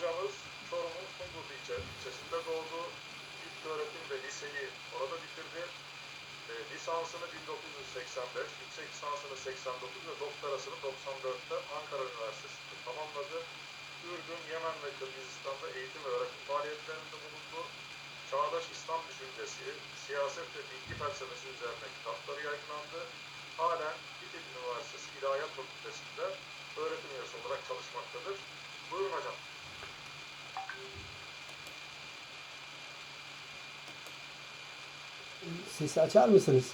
hocamız Çorum'un Fungurlu ilçe, ilçesinde doğdu. İlk öğretim ve liseyi orada bitirdi. E, lisansını 1985, yüksek lisansını 89 ve doktorasını 94'te Ankara Üniversitesi'nde tamamladı. Ürdün, Yemen ve Kırgızistan'da eğitim ve öğretim faaliyetlerinde bulundu. Çağdaş İslam düşüncesi, siyaset ve bilgi felsefesi üzerine kitapları yayınlandı. Halen İTİB Üniversitesi İlahiyat Fakültesi'nde öğretim üyesi olarak çalışmaktadır. Buyurun hocam. Sesi açar mısınız?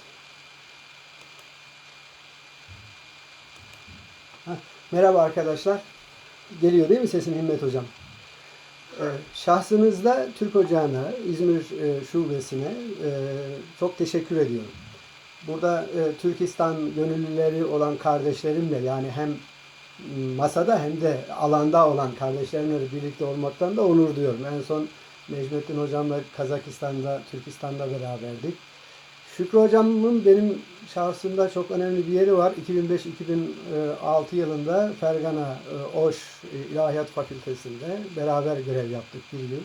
Heh, merhaba arkadaşlar. Geliyor değil mi sesim Himmet Hocam? Ee, şahsınızda Türk Ocağı'na, İzmir e, Şubesi'ne e, çok teşekkür ediyorum. Burada e, Türkistan gönüllüleri olan kardeşlerimle yani hem masada hem de alanda olan kardeşlerimle birlikte olmaktan da onur duyuyorum. En son Necmettin Hocam'la Kazakistan'da, Türkistan'da beraberdik. Şükrü Hocam'ın benim şahsımda çok önemli bir yeri var. 2005-2006 yılında Fergana e, Oş e, İlahiyat Fakültesi'nde beraber görev yaptık bir yıl.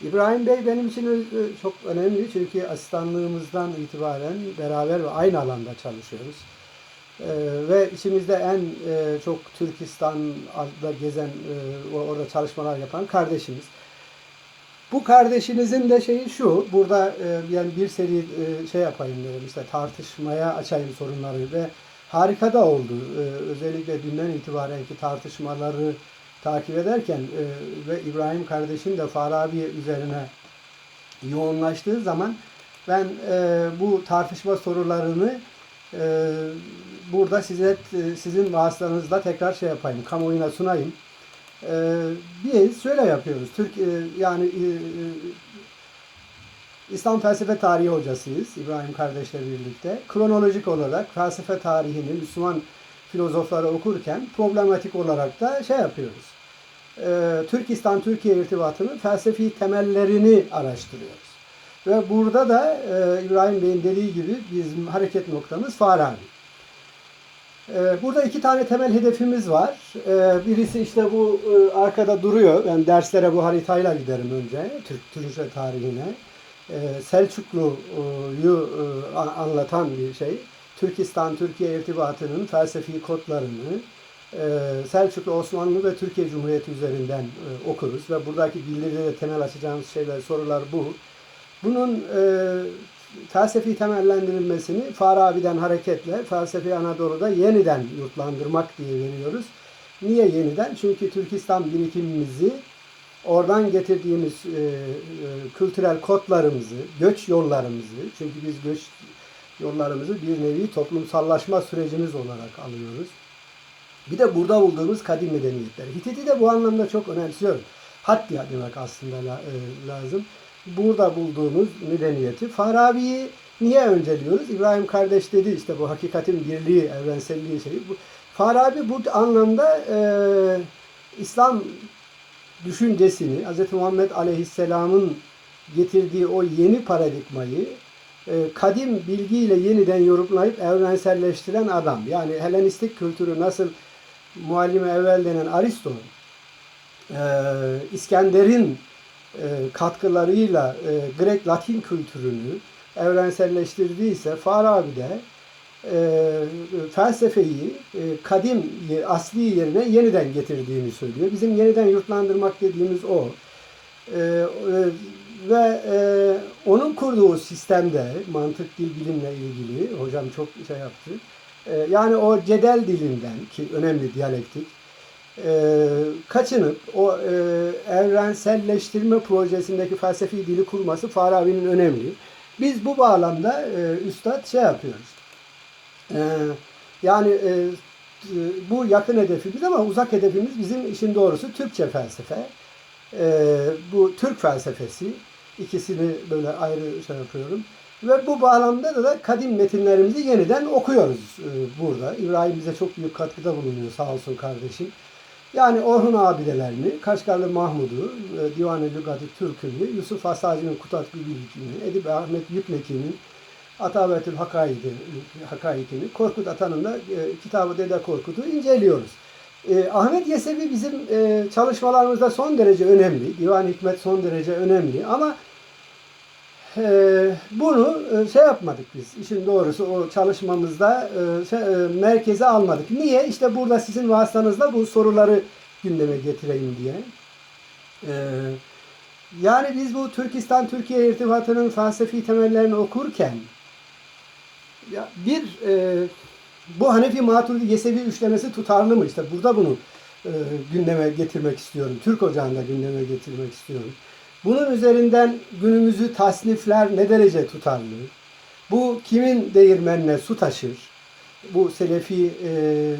İbrahim Bey benim için ö- çok önemli çünkü asistanlığımızdan itibaren beraber ve aynı alanda çalışıyoruz. Ee, ve içimizde en e, çok Türkistan'da gezen, e, orada çalışmalar yapan kardeşimiz. Bu kardeşinizin de şeyi şu, burada e, yani bir seri e, şey yapayım dedim işte tartışmaya açayım sorunları ve harika da oldu. E, özellikle dünden itibaren ki tartışmaları takip ederken e, ve İbrahim kardeşim de Farabi üzerine yoğunlaştığı zaman ben e, bu tartışma sorularını e, burada size e, sizin vasıtanızla tekrar şey yapayım, kamuoyuna sunayım. E, biz şöyle yapıyoruz. Türk e, yani e, e, İslam felsefe tarihi hocasıyız İbrahim kardeşle birlikte. Kronolojik olarak felsefe tarihini Müslüman filozofları okurken problematik olarak da şey yapıyoruz. E, Türkistan-Türkiye irtibatının felsefi temellerini araştırıyoruz. Ve burada da e, İbrahim Bey'in dediği gibi bizim hareket noktamız Farabi. E, burada iki tane temel hedefimiz var. E, birisi işte bu e, arkada duruyor. Ben derslere bu haritayla giderim önce. Türk Türkçe tarihine. E, Selçuklu'yu e, an- anlatan bir şey. Türkistan-Türkiye irtibatının felsefi kodlarını e, Selçuklu, Osmanlı ve Türkiye Cumhuriyeti üzerinden okuruz. Ve buradaki de temel açacağımız şeyler, sorular bu. Bunun felsefi temellendirilmesini Farabi'den hareketle felsefi Anadolu'da yeniden yurtlandırmak diye veriyoruz. Niye yeniden? Çünkü Türkistan birikimimizi oradan getirdiğimiz e, e, kültürel kodlarımızı, göç yollarımızı, çünkü biz göç yollarımızı bir nevi toplumsallaşma sürecimiz olarak alıyoruz. Bir de burada bulduğumuz kadim medeniyetleri. Hititi de bu anlamda çok önemsiyorum. Hatya demek aslında e, lazım. Burada bulduğumuz medeniyeti. Farabi'yi niye önceliyoruz? İbrahim kardeş dedi işte bu hakikatin birliği, evrenselliği şeyi. Farabi bu anlamda e, İslam düşüncesini, Hz. Muhammed Aleyhisselam'ın getirdiği o yeni paradigmayı e, kadim bilgiyle yeniden yorumlayıp evrenselleştiren adam. Yani Helenistik kültürü nasıl muallime evvel denen Aristo, e, İskender'in katkılarıyla e, Grek-Latin kültürünü evrenselleştirdiyse Farabi de e, felsefeyi e, kadim asli yerine yeniden getirdiğini söylüyor. Bizim yeniden yurtlandırmak dediğimiz o. E, e, ve e, onun kurduğu sistemde mantık dil bilimle ilgili hocam çok şey yaptı. E, yani o cedel dilinden ki önemli diyalektik e, kaçınıp o e, evrenselleştirme projesindeki felsefi dili kurması Farabi'nin önemli. Biz bu bağlamda e, üstad şey yapıyoruz. E, yani e, bu yakın hedefimiz ama uzak hedefimiz bizim işin doğrusu Türkçe felsefe. E, bu Türk felsefesi ikisini böyle ayrı şey yapıyorum. Ve bu bağlamda da, da kadim metinlerimizi yeniden okuyoruz e, burada. İbrahim bize çok büyük katkıda bulunuyor sağ olsun kardeşim. Yani Orhun abidelerini, Kaşgarlı Mahmud'u, e, Divan-ı Lügat-ı Türk'ünü, Yusuf Hasaci'nin Kutat Gübilgini, Edip Ahmet Yükmeki'nin Atabetül Hakaik'i, Hakaik'ini, Korkut Atan'ın da e, kitabı Dede Korkut'u inceliyoruz. E, Ahmet Yesevi bizim çalışmalarımızda son derece önemli. Divan Hikmet son derece önemli ama bunu e, şey yapmadık biz. İşin doğrusu o çalışmamızda e, şey, e, merkeze almadık. Niye? İşte burada sizin vasıtanızla bu soruları gündeme getireyim diye. E, yani biz bu Türkistan-Türkiye irtibatının felsefi temellerini okurken ya bir bu Hanefi Maturidi Yesevi üçlemesi tutarlı mı? İşte burada bunu gündeme getirmek istiyorum. Türk Ocağı'nda gündeme getirmek istiyorum. Bunun üzerinden günümüzü tasnifler ne derece tutarlı? Bu kimin değirmenine su taşır? Bu Selefi e,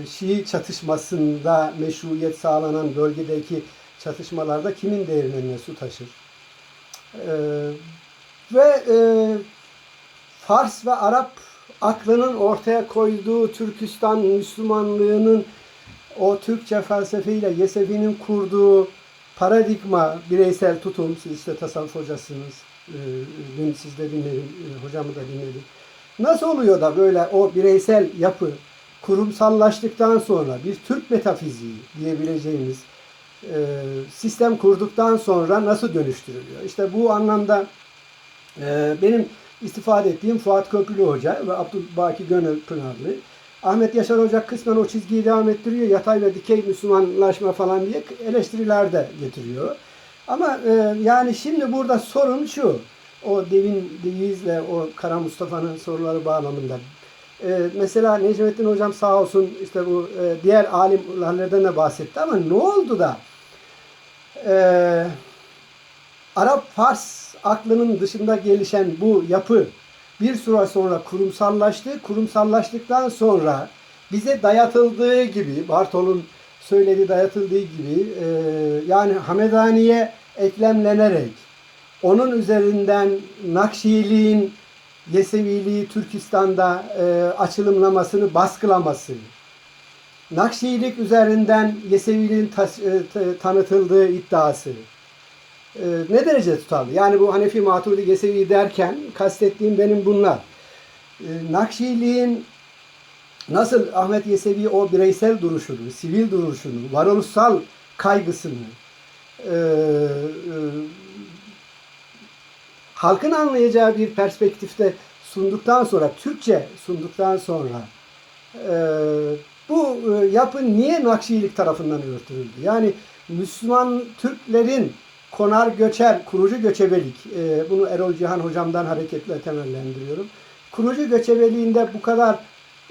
Şii çatışmasında meşruiyet sağlanan bölgedeki çatışmalarda kimin değirmenine su taşır? E, ve e, Fars ve Arap aklının ortaya koyduğu Türkistan Müslümanlığının o Türkçe felsefeyle Yesevi'nin kurduğu paradigma, bireysel tutum, siz işte tasavvuf hocasınız, Ee, dün siz de dinledim, e, hocamı da dinledim. Nasıl oluyor da böyle o bireysel yapı kurumsallaştıktan sonra bir Türk metafiziği diyebileceğimiz e, sistem kurduktan sonra nasıl dönüştürülüyor? İşte bu anlamda e, benim istifade ettiğim Fuat Köprülü Hoca ve Abdülbaki Gönül Pınarlı. Ahmet Yaşar Hoca kısmen o çizgiyi devam ettiriyor. Yatay ve dikey Müslümanlaşma falan diye eleştiriler de getiriyor. Ama e, yani şimdi burada sorun şu. O Devin Deviz'le o Kara Mustafa'nın soruları bağlamında. E, mesela Necmettin Hocam sağ olsun işte bu e, diğer alimlerden de bahsetti ama ne oldu da e, Arap Fars aklının dışında gelişen bu yapı bir süre sonra kurumsallaştı. Kurumsallaştıktan sonra bize dayatıldığı gibi, Bartol'un söylediği dayatıldığı gibi e, yani Hamedaniye eklemlenerek onun üzerinden Nakşiliğin Yeseviliği Türkistan'da e, açılımlamasını baskılaması, Nakşilik üzerinden Yeseviliğin tas- e, tanıtıldığı iddiası, e, ne derece tutarlı? Yani bu Hanefi Maturidi Yesevi derken kastettiğim benim bunlar. E, Nakşiliğin nasıl Ahmet Yesevi o bireysel duruşunu, sivil duruşunu, varoluşsal kaygısını e, e, halkın anlayacağı bir perspektifte sunduktan sonra, Türkçe sunduktan sonra e, bu e, yapı niye Nakşilik tarafından örtülüldü? Yani Müslüman Türklerin konar göçer, kurucu göçebelik, e, bunu Erol Cihan hocamdan hareketle temellendiriyorum. Kurucu göçebeliğinde bu kadar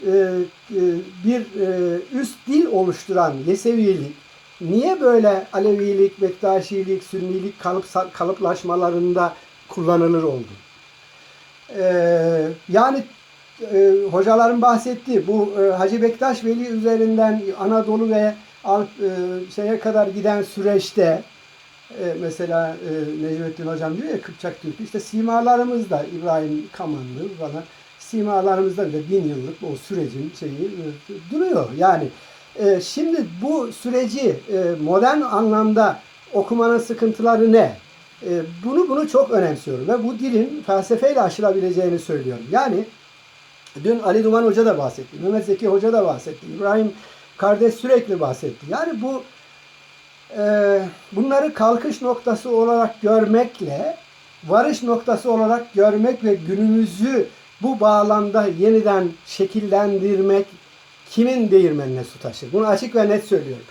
e, e, bir e, üst dil oluşturan Yesevilik, niye böyle Alevilik, Bektaşilik, Sünnilik kalıp, kalıplaşmalarında kullanılır oldu? E, yani e, hocaların bahsettiği bu e, Hacı Bektaş Veli üzerinden Anadolu ve Alp e, şeye kadar giden süreçte e, mesela e, Necmettin Hocam diyor ya Kıpçak Türkü işte simalarımızda İbrahim Kamanlı falan simalarımızda bile bin yıllık o sürecin şeyi e, duruyor. Yani e, şimdi bu süreci e, modern anlamda okumanın sıkıntıları ne? E, bunu bunu çok önemsiyorum ve bu dilin felsefeyle aşılabileceğini söylüyorum. Yani dün Ali Duman Hoca da bahsetti, Mehmet Zeki Hoca da bahsetti, İbrahim kardeş sürekli bahsetti. Yani bu bunları kalkış noktası olarak görmekle varış noktası olarak görmek ve günümüzü bu bağlamda yeniden şekillendirmek kimin değirmenine su taşır? Bunu açık ve net söylüyorum.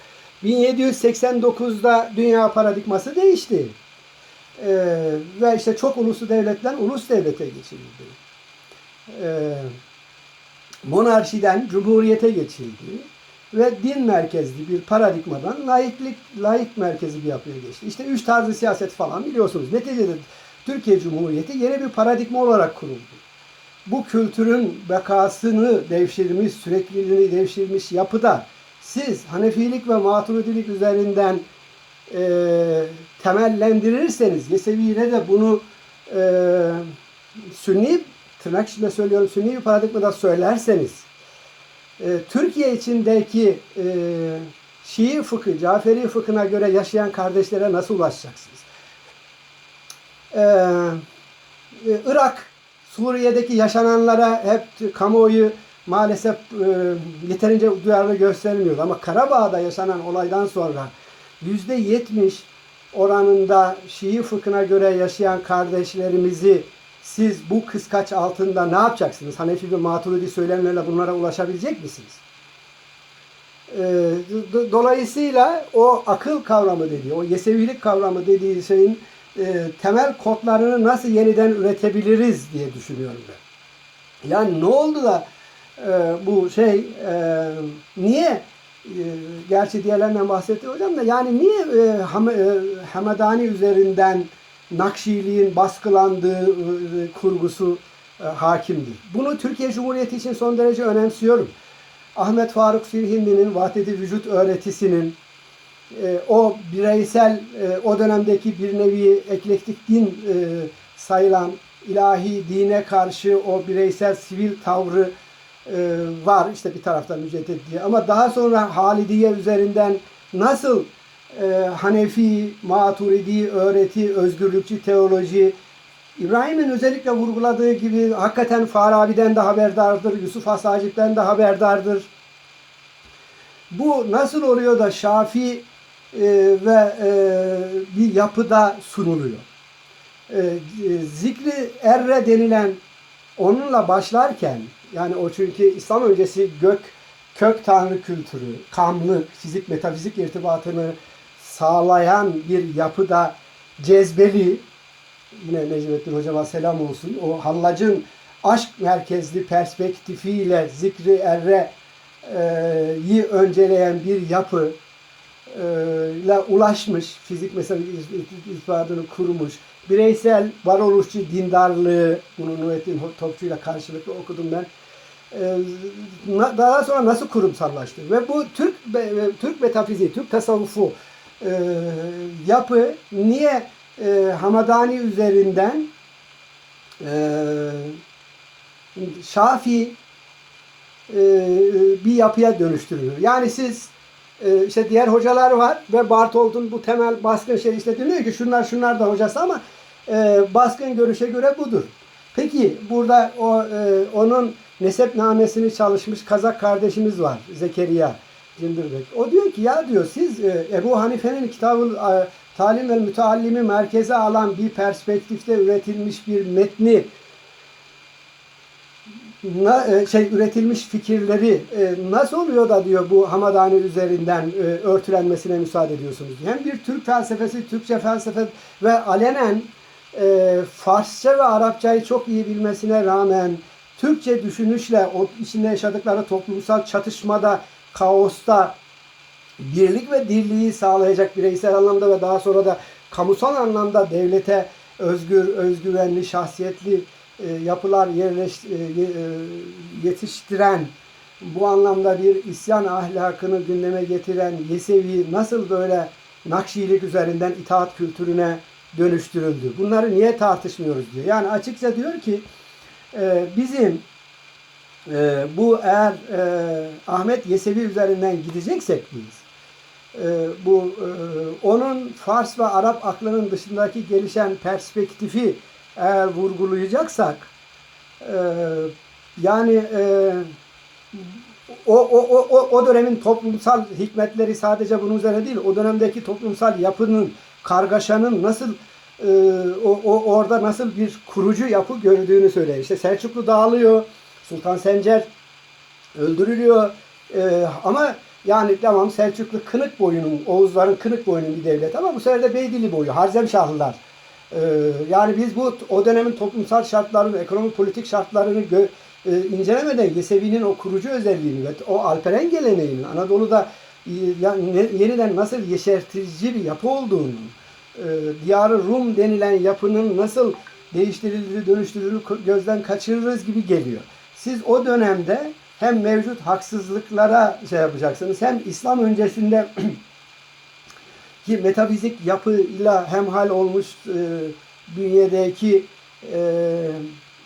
1789'da dünya paradigması değişti. Ee, ve işte çok uluslu devletten ulus devlete geçildi. Ee, monarşiden cumhuriyete geçildi ve din merkezli bir paradigmadan laiklik, laik merkezi bir yapıya geçti. İşte üç tarzı siyaset falan biliyorsunuz. Neticede Türkiye Cumhuriyeti yeni bir paradigma olarak kuruldu. Bu kültürün bekasını devşirmiş, sürekliliğini devşirmiş yapıda siz Hanefilik ve Maturidilik üzerinden e, temellendirirseniz, Yesevi'yle de bunu e, Sünni, tırnak içinde söylüyorum, Sünni bir paradigmada söylerseniz, e, Türkiye içindeki e, Şii fıkı, Caferi fıkhına göre yaşayan kardeşlere nasıl ulaşacaksınız? E, e, Irak, Suriye'deki yaşananlara hep kamuoyu maalesef e, yeterince duyarlı gösterilmiyor. Ama Karabağ'da yaşanan olaydan sonra yüzde yetmiş oranında Şii fıkhına göre yaşayan kardeşlerimizi siz bu kıskaç altında ne yapacaksınız? Hanefi ve Maturidi söylemlerle bunlara ulaşabilecek misiniz? Ee, do- Dolayısıyla o akıl kavramı dediği, o yesevilik kavramı dediği şeyin e, temel kodlarını nasıl yeniden üretebiliriz diye düşünüyorum ben. Yani ne oldu da e, bu şey e, niye e, gerçi diğerlerinden bahsetti hocam da yani niye e, e, Hamadani üzerinden Nakşiliğin baskılandığı e, kurgusu e, hakimdi. Bunu Türkiye Cumhuriyeti için son derece önemsiyorum. Ahmet Faruk Firhindi'nin vahdeti vücut öğretisinin e, o bireysel e, o dönemdeki bir nevi eklektik din e, sayılan ilahi dine karşı o bireysel sivil tavrı var işte bir taraftan müceddit diye ama daha sonra Halidiye üzerinden nasıl e, Hanefi, Maturidi öğreti, özgürlükçü teoloji İbrahim'in özellikle vurguladığı gibi hakikaten Farabi'den de haberdardır, Yusuf Hasacip'ten de haberdardır. Bu nasıl oluyor da Şafi e, ve e, bir yapıda sunuluyor? E, e, zikri erre denilen onunla başlarken yani o çünkü İslam öncesi gök kök tanrı kültürü, kamlık, fizik metafizik irtibatını sağlayan bir yapıda cezbeli yine Necmettin hocama selam olsun. O hallacın aşk merkezli perspektifiyle zikri erre yi önceleyen bir yapı ile ulaşmış, fizik mesela irtibatını kurmuş, bireysel varoluşçu dindarlığı, bunu Nurettin Topçu ile karşılıklı okudum ben. Daha sonra nasıl kurumsallaştı? Ve bu Türk Türk metafiziği, Türk tasavvufu e, yapı niye e, Hamadani üzerinden e, Şafi e, bir yapıya dönüştürülüyor. Yani siz e, işte diğer hocalar var ve Bartolt'un bu temel baskın şey işte diyor ki şunlar şunlar da hocası ama e, baskın görüşe göre budur. Peki burada o e, onun nesepnamesini çalışmış Kazak kardeşimiz var Zekeriya Cindirbek. O diyor ki ya diyor siz e, Ebu Hanife'nin kitabı e, Talim ve Müteallimi merkeze alan bir perspektifte üretilmiş bir metni e, şey üretilmiş fikirleri nasıl oluyor da diyor bu Hamadani üzerinden örtülenmesine müsaade ediyorsunuz? Hem bir Türk felsefesi, Türkçe felsefe ve alenen Farsça ve Arapçayı çok iyi bilmesine rağmen Türkçe düşünüşle o içinde yaşadıkları toplumsal çatışmada, kaosta birlik ve dirliği sağlayacak bireysel anlamda ve daha sonra da kamusal anlamda devlete özgür, özgüvenli, şahsiyetli e, yapılar yerleş, e, e, yetiştiren, bu anlamda bir isyan ahlakını gündeme getiren Yesevi nasıl böyle Nakşilik üzerinden itaat kültürüne dönüştürüldü? Bunları niye tartışmıyoruz diyor. Yani açıkça diyor ki e, bizim e, bu eğer e, Ahmet Yesevi üzerinden gideceksek biz e, bu e, onun Fars ve Arap aklının dışındaki gelişen perspektifi eğer vurgulayacaksak e, yani e, o, o, o, o, dönemin toplumsal hikmetleri sadece bunun üzerine değil, o dönemdeki toplumsal yapının, kargaşanın nasıl e, o, o orada nasıl bir kurucu yapı gördüğünü söyler. İşte Selçuklu dağılıyor, Sultan Sencer öldürülüyor. E, ama yani tamam Selçuklu kınık boyunun, Oğuzların kınık boyunun bir devlet ama bu sefer de Beydili boyu, Harzemşahlılar. E, yani biz bu o dönemin toplumsal şartlarını, ekonomi politik şartlarını gö- e, incelemeden Yesevi'nin o kurucu özelliğini ve o Alperen geleneğini, Anadolu'da e, yeniden nasıl yeşertici bir yapı olduğunu, e, diyarı Rum denilen yapının nasıl değiştirildiği, dönüştürüldüğünü gözden kaçırırız gibi geliyor. Siz o dönemde hem mevcut haksızlıklara şey yapacaksınız hem İslam öncesinde ki metafizik yapıyla hemhal olmuş e, bünyedeki e,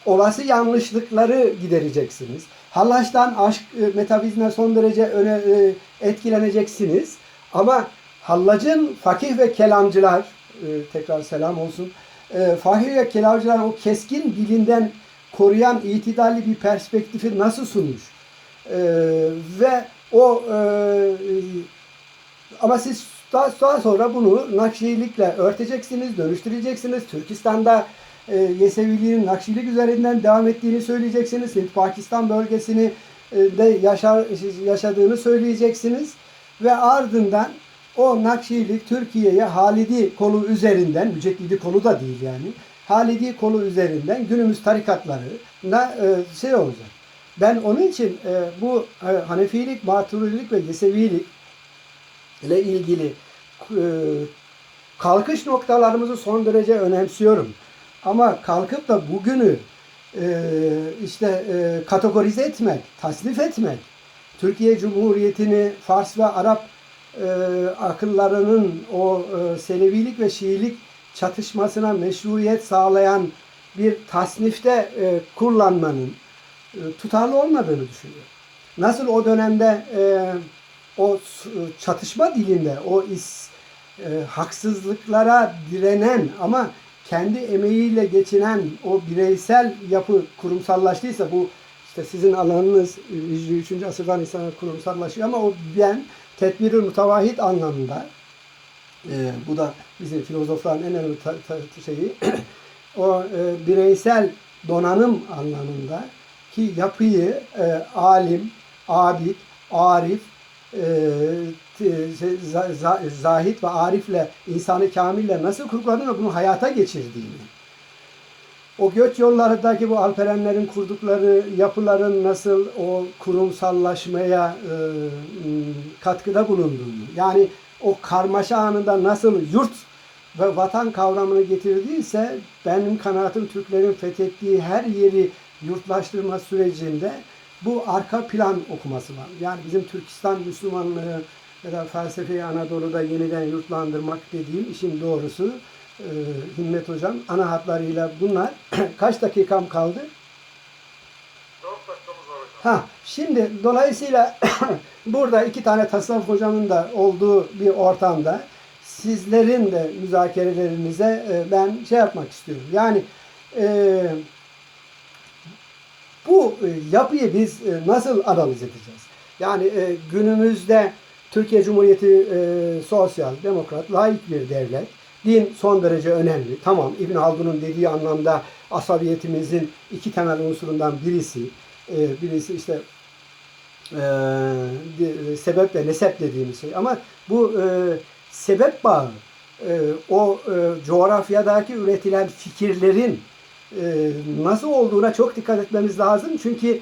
olası yanlışlıkları gidereceksiniz. Hallaçtan aşk e, metafizine son derece öne, e, etkileneceksiniz. Ama Hallacın fakih ve kelamcılar, e, tekrar selam olsun, e, fakih ve kelamcılar o keskin dilinden koruyan itidalli bir perspektifi nasıl sunmuş? E, ve o e, ama siz daha, sonra bunu Nakşilikle örteceksiniz, dönüştüreceksiniz. Türkistan'da e, Yeseviliğin Nakşilik üzerinden devam ettiğini söyleyeceksiniz. Hint Pakistan bölgesini e, de yaşar, yaşadığını söyleyeceksiniz. Ve ardından o Nakşilik Türkiye'ye Halidi kolu üzerinden, Müceddidi kolu da değil yani, Halidi kolu üzerinden günümüz tarikatlarına e, şey olacak. Ben onun için e, bu e, Hanefilik, Maturidilik ve Yesevilik ile ilgili e, kalkış noktalarımızı son derece önemsiyorum. Ama kalkıp da bugünü işte kategorize etmek, tasnif etmek, Türkiye Cumhuriyeti'ni Fars ve Arap akıllarının o e, Selevilik ve Şiilik çatışmasına meşruiyet sağlayan bir tasnifte e, kullanmanın e, tutarlı olmadığını düşünüyorum. Nasıl o dönemde e, o s- çatışma dilinde o is, e, haksızlıklara direnen ama kendi emeğiyle geçinen o bireysel yapı kurumsallaştıysa bu işte sizin alanınız e, 3. asırdan insana kurumsallaşıyor ama o ben tedbiri mutavahit anlamında e, bu da bizim filozofların en önemli ta- ta- şeyi. O e, bireysel donanım anlamında ki yapıyı e, alim, abid, arif, e, za- zahit ve arifle, insanı kamille nasıl kurguladığını bunu hayata geçirdiğini, o göç yollarındaki bu alperenlerin kurdukları yapıların nasıl o kurumsallaşmaya e, katkıda bulunduğunu, yani o karmaşa anında nasıl yurt ve vatan kavramını getirdiyse benim kanaatim Türklerin fethettiği her yeri yurtlaştırma sürecinde bu arka plan okuması var. Yani bizim Türkistan Müslümanlığı ya da felsefeyi Anadolu'da yeniden yurtlandırmak dediğim işin doğrusu e, Himmet Hocam ana hatlarıyla bunlar. Kaç dakikam kaldı? 4 dakikamız var hocam. Ha, şimdi dolayısıyla burada iki tane tasavvuf hocamın da olduğu bir ortamda sizlerin de müzakerelerinize e, ben şey yapmak istiyorum. Yani e, bu e, yapıyı biz e, nasıl analiz edeceğiz? Yani e, günümüzde Türkiye Cumhuriyeti e, sosyal, demokrat, laik bir devlet. Din son derece önemli. Tamam İbn Haldun'un dediği anlamda asabiyetimizin iki temel unsurundan birisi. E, birisi işte e, sebep ve nesep dediğimiz şey. Ama bu e, sebep bağı e, o e, coğrafyadaki üretilen fikirlerin e, nasıl olduğuna çok dikkat etmemiz lazım. Çünkü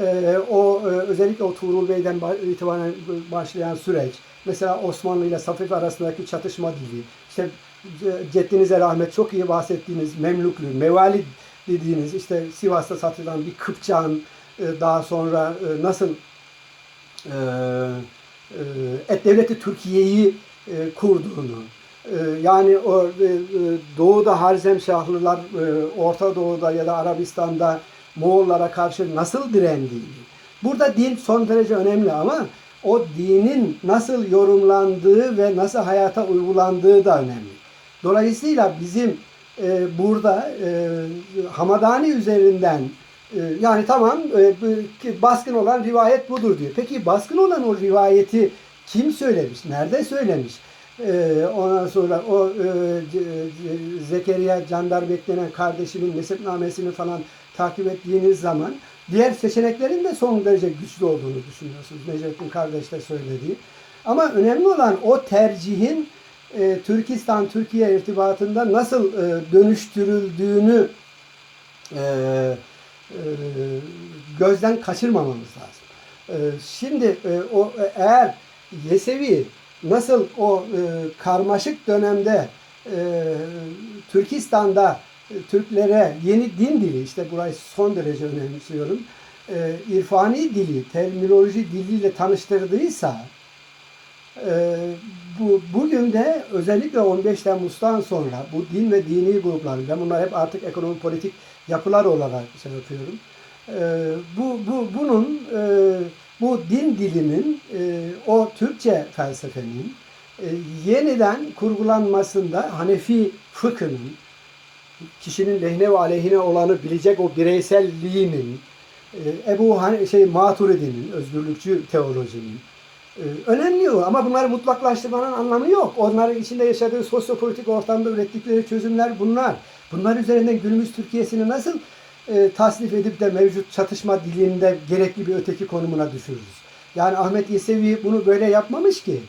e, o e, özellikle o Tuğrul Bey'den ba- itibaren başlayan süreç, mesela Osmanlı ile Safife arasındaki çatışma dili, işte e, ceddinize rahmet çok iyi bahsettiğiniz Memlüklü, Mevalid dediğiniz işte Sivas'ta satılan bir Kıpçak'ın e, daha sonra e, nasıl e, Et Devleti Türkiye'yi kurduğunu, yani o e, Doğu'da Harzemşahlılar, Orta Doğu'da ya da Arabistan'da Moğollara karşı nasıl direndiğini. Burada din son derece önemli ama o dinin nasıl yorumlandığı ve nasıl hayata uygulandığı da önemli. Dolayısıyla bizim e, burada e, Hamadani üzerinden e, yani tamam e, baskın olan rivayet budur diyor. Peki baskın olan o rivayeti kim söylemiş? Nerede söylemiş? E, ondan sonra o e, Zekeriya Candar beklenen kardeşinin mezhepnamesini falan takip ettiğiniz zaman diğer seçeneklerin de son derece güçlü olduğunu düşünüyorsunuz. Necettin kardeş de söylediği. Ama önemli olan o tercihin e, Türkistan-Türkiye irtibatında nasıl e, dönüştürüldüğünü e, e, gözden kaçırmamamız lazım. E, şimdi e, o e, eğer Yesevi nasıl o e, karmaşık dönemde e, Türkistan'da e, Türklere yeni din dili işte burayı son derece önemsiyorum. E, irfani dili, terminoloji diliyle tanıştırdıysa e, bu bugün de özellikle 15 Temmuz'dan sonra bu din ve dini gruplar, ben bunlar hep artık ekonomi politik yapılar olarak şey yapıyorum. E, bu, bu bunun e, bu din dilinin e, o Türkçe felsefenin e, yeniden kurgulanmasında Hanefi fıkhının kişinin lehine ve aleyhine olanı bilecek o bireyselliğinin e, Ebu Han şey Maturidi'nin, özgürlükçü teolojinin önemli o ama bunları mutlaklaştırmanın anlamı yok. Onların içinde yaşadığı sosyopolitik ortamda ürettikleri çözümler bunlar. Bunlar üzerinden günümüz Türkiye'sini nasıl e, tasnif edip de mevcut çatışma dilinde gerekli bir öteki konumuna düşürürüz. Yani Ahmet Yesevi bunu böyle yapmamış ki.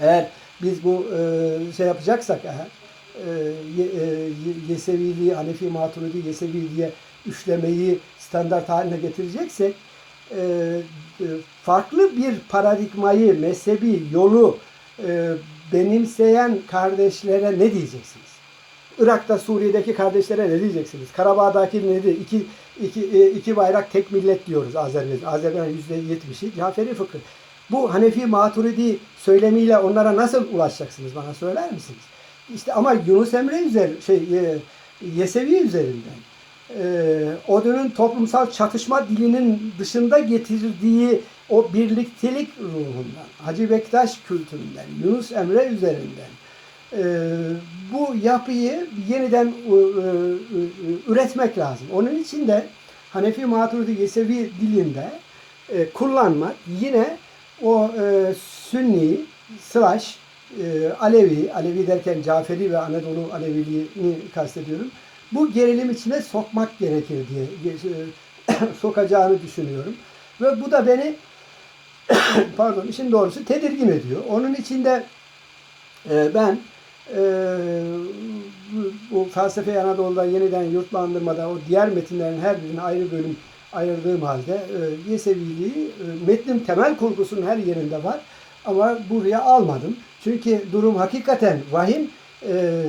Eğer biz bu e, şey yapacaksak eğer e, e, Ye- Yeseviliği, Hanefi Maturidi Yesevi diye üçlemeyi standart haline getireceksek farklı bir paradigmayı, mezhebi, yolu e, benimseyen kardeşlere ne diyeceksiniz? Irak'ta, Suriye'deki kardeşlere ne diyeceksiniz? Karabağ'daki nedir? İki, iki, e, iki bayrak tek millet diyoruz Azerbaycan. Azerbaycan yüzde yetmişi Caferi fıkı. Bu Hanefi Maturidi söylemiyle onlara nasıl ulaşacaksınız bana söyler misiniz? İşte ama Yunus Emre üzeri, şey, e, Yesevi üzerinden e, o dönemin toplumsal çatışma dilinin dışında getirdiği o birliktelik ruhundan, Hacı Bektaş kültüründen, Yunus Emre üzerinden e, bu yapıyı yeniden e, e, üretmek lazım. Onun için de Hanefi Maturidi Yesevi dilinde kullanmak yine o Sünni slash Alevi, Alevi derken Caferi ve Anadolu Aleviliğini kastediyorum. Bu gerilim içine sokmak gerekir diye sokacağını düşünüyorum. Ve bu da beni pardon işin doğrusu tedirgin ediyor. Onun içinde e, ben e, bu felsefe Anadolu'da yeniden yurtlandırmada o diğer metinlerin her birine ayrı bölüm ayırdığım halde e, Yeseviliği e, metnin temel kurgusunun her yerinde var ama buraya almadım. Çünkü durum hakikaten vahim. E,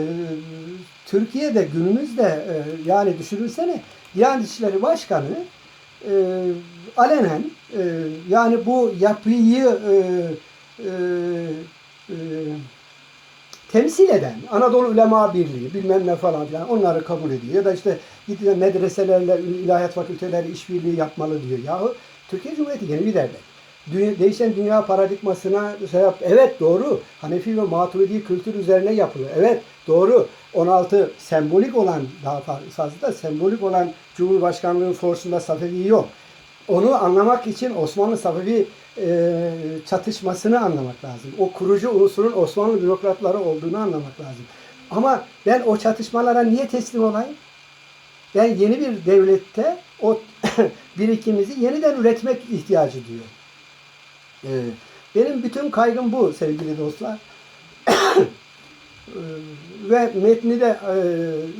Türkiye'de günümüzde e, yani düşünülsene Diyanet İşleri Başkanı e, alenen e, yani bu yapıyı e, temsil eden Anadolu Ulema Birliği bilmem ne falan filan onları kabul ediyor. Ya da işte medreselerle ilahiyat fakülteleri işbirliği yapmalı diyor. Yahu Türkiye Cumhuriyeti yeni bir devlet. Değişen dünya paradigmasına şey yap. Evet doğru. Hanefi ve Maturidi kültür üzerine yapılıyor. Evet doğru. 16 sembolik olan daha fazla sembolik olan Cumhurbaşkanlığı forsunda Safevi yok. Onu anlamak için Osmanlı Safevi e, çatışmasını anlamak lazım. O kurucu unsurun Osmanlı bürokratları olduğunu anlamak lazım. Ama ben o çatışmalara niye teslim olayım? Ben yeni bir devlette o birikimimizi yeniden üretmek ihtiyacı duyuyor. Ee, benim bütün kaygım bu sevgili dostlar. Ee, Ve metni de e,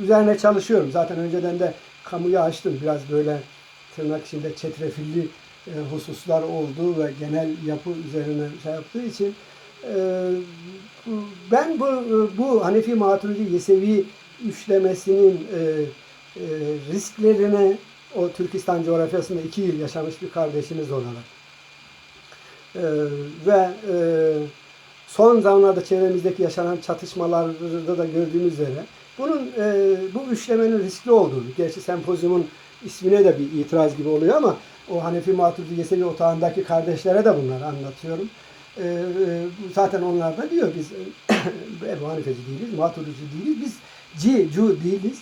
üzerine çalışıyorum. Zaten önceden de kamuya açtım. Biraz böyle tırnak içinde çetrefilli e, hususlar oldu ve genel yapı üzerine şey yaptığı için e, ben bu bu Hanefi Maturidi Yesevi üçlemesinin e, e, risklerini o Türkistan coğrafyasında iki yıl yaşamış bir kardeşiniz olarak e, ve e, son zamanlarda çevremizdeki yaşanan çatışmalarda da gördüğümüz üzere bunun e, bu üçlemenin riskli olduğunu, gerçi sempozyumun ismine de bir itiraz gibi oluyor ama o Hanefi Maturidi Yesevi otağındaki kardeşlere de bunları anlatıyorum. E, e, zaten onlar da diyor biz Ebu Hanifeci değiliz, Maturidici değiliz, biz Ci, Cu değiliz.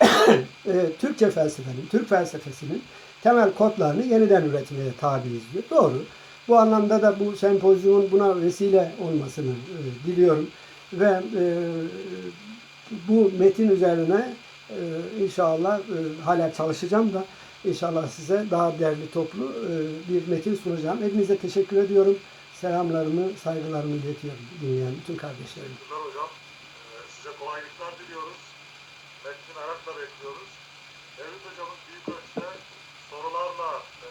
e, Türkçe felsefenin, Türk felsefesinin temel kodlarını yeniden üretmeye tabiiz diyor. Doğru. Bu anlamda da bu sempozyumun buna vesile olmasını e, diliyorum. Ve e, bu metin üzerine e, inşallah e, hala çalışacağım da inşallah size daha değerli toplu e, bir metin sunacağım. Hepinize teşekkür ediyorum. Selamlarımı, saygılarımı iletiyorum dinleyen bütün kardeşlerim. Teşekkürler hocam. Ee, size kolaylıklar diliyoruz. Metni merakla bekliyoruz. Mevlüt hocamız büyük ölçüde sorularla e,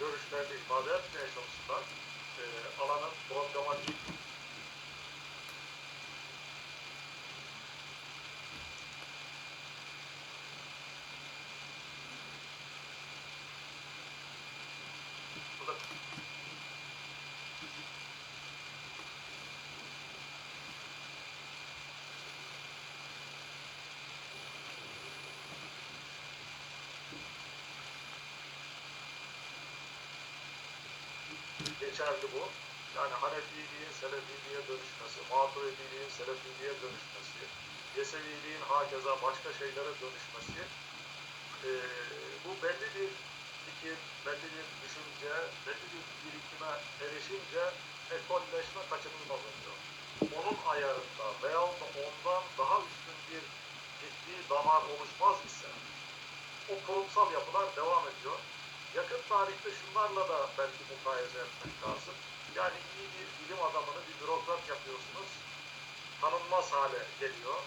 görüşlerini ifade etmeye çalıştılar. E, alanın programatik Bu da geçerli bu. Yani Hanefiliğin Selefiliğe dönüşmesi, Maturidiliğin Selefiliğe dönüşmesi, Yeseviliğin hakeza başka şeylere dönüşmesi, eee, bu belli bir fikir, belli bir düşünce, belli bir birikime erişince ekolleşme kaçınılmaz oluyor. Onun ayarında veyahut da ondan daha üstün bir ciddi damar oluşmaz ise o kurumsal yapılar devam ediyor. Yakın tarihte şunlarla da belki mukayese etmek lazım. Yani iyi bir bilim adamını bir bürokrat yapıyorsunuz. Tanınmaz hale geliyor.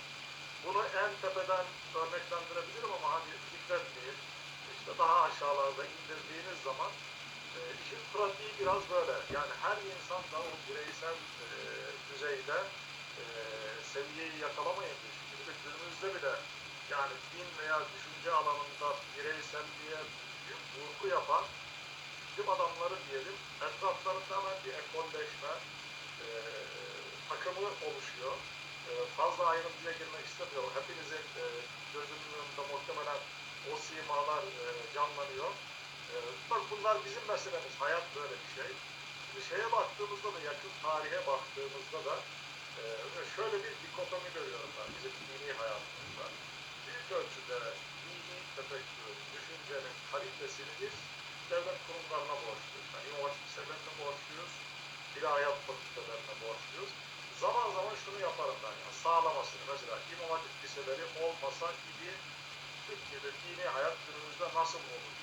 Bunu en tepeden örneklendirebilirim ama hani zikretmeyeyim. İşte daha aşağılarda indirdiğiniz zaman e, işin pratiği biraz böyle. Yani her insan da o bireysel e, düzeyde e, seviyeyi yakalamayınca şimdi günümüzde bile yani din veya düşünce alanında bireyselliğe bir vurgu yapan bilim adamları diyelim etraflarında hemen bir ekolleşme e, takımı oluşuyor. E, fazla ayrıntıya girmek istemiyorum. Hepinizin e, gözünün önünde muhtemelen o simalar e, canlanıyor. E, bak bunlar bizim meselemiz. Hayat böyle bir şey. Şimdi şeye baktığımızda da yakın tarihe baktığımızda da e, şöyle bir dikotomi görüyorum ben bizim dini hayatımızda. Büyük ölçüde tefekkür, düşüncenin kalitesini biz devlet kurumlarına borçluyuz. Yani Hatip Liselerine borçluyuz, ilahiyat fakültelerine borçluyuz. Zaman zaman şunu yaparım ben ya, sağlamasını mesela Hatip Liseleri olmasa idi Türkiye'de dini hayat günümüzde nasıl olur?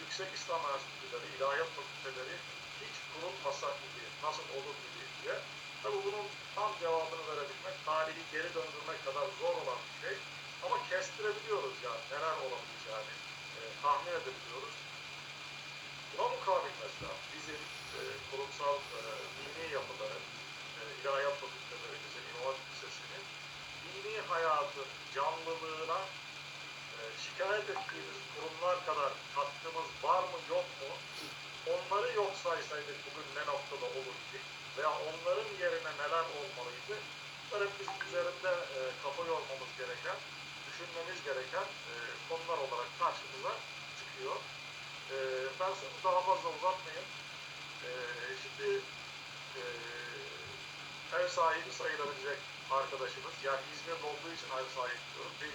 Yüksek İslam Enstitüleri, ilahiyat fakülteleri hiç kurulmasa idi, nasıl olur idi diye. Tabii bunun tam cevabını verebilmek, tarihi geri döndürmek kadar zor olan bir şey. Ama kestirebiliyoruz yani neler olabileceğini e, tahmin edebiliyoruz. Buna mukabil mesela bizim e, kurumsal e, dini yapıların, e, ilahiyat fakülteleri, bizim İmam Lisesi'nin dini hayatın canlılığına e, şikayet ettiğimiz kurumlar kadar katkımız var mı yok mu? Onları yok saysaydık bugün ne noktada olurdu? Veya onların yerine neler olmalıydı? Bunlar hep bizim üzerinde e, kafa yormamız gereken, düşünmemiz gereken e, konular olarak karşımıza çıkıyor. E, ben sözü daha fazla uzatmayayım. E, şimdi e, ev sahibi sayılabilecek arkadaşımız, yani İzmir'de olduğu için ev sahibi diyorum. Bir